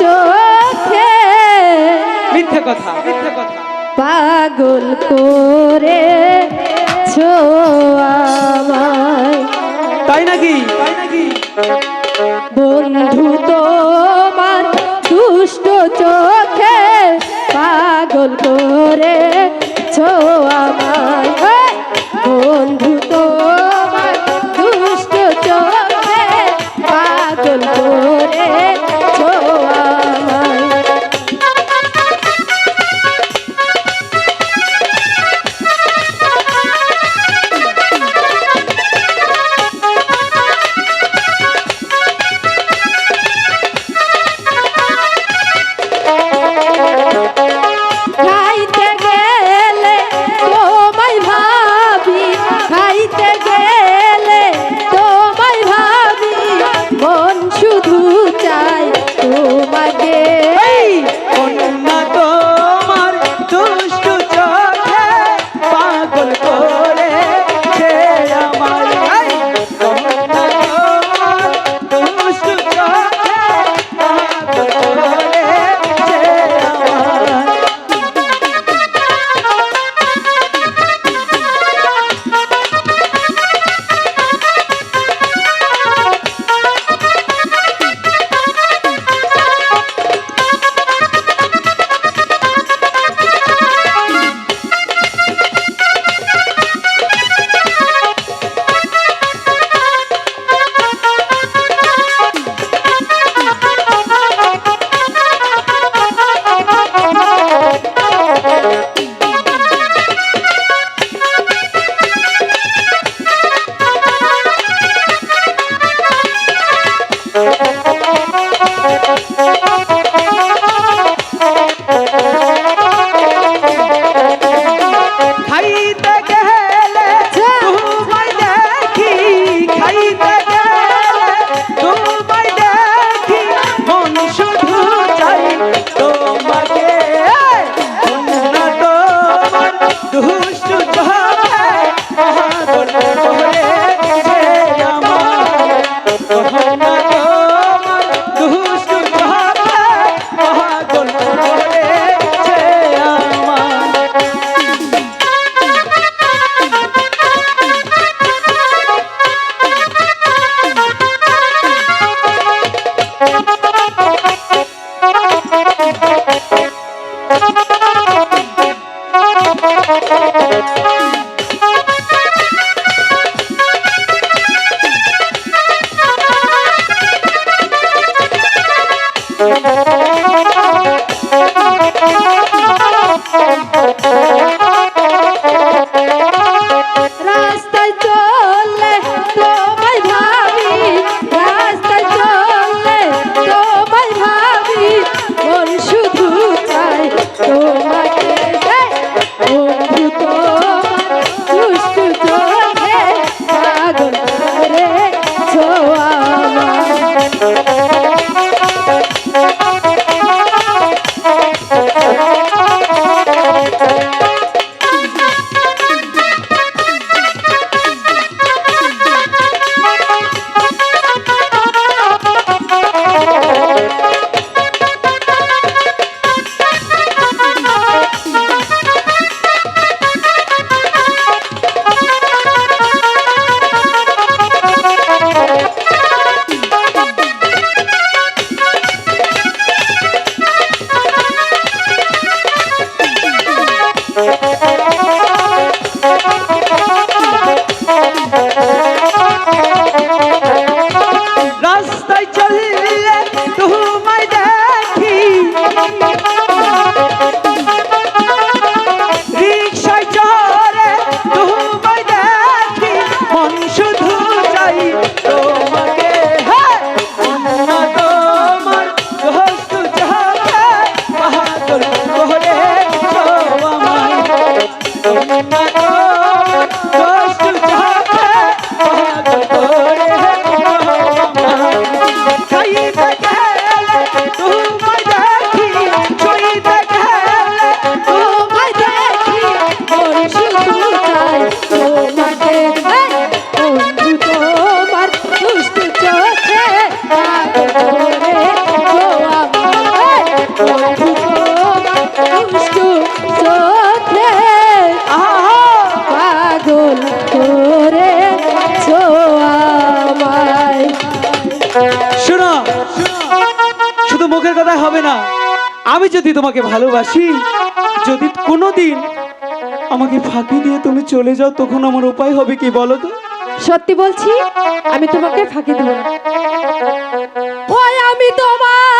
চোখে মিথ্যে কথা মিথ্যে কথা। পাগল করে ছোয়ামায় তাই নাকি? তাই নাকি? বন্ধু তোমার দুষ্ট চোখে পাগল করে ছোয়ামায় বন্ধু Oh. Oh! দ্বারা হবে না। আমি যদি তোমাকে ভালোবাসি যদি কোনোদিন আমাকে ফাঁকি দিয়ে তুমি চলে যাও তখন আমার উপায় হবে কি বলো তো? সত্যি বলছি আমি তোমাকে ফাঁকি দেব না। আমি তোমার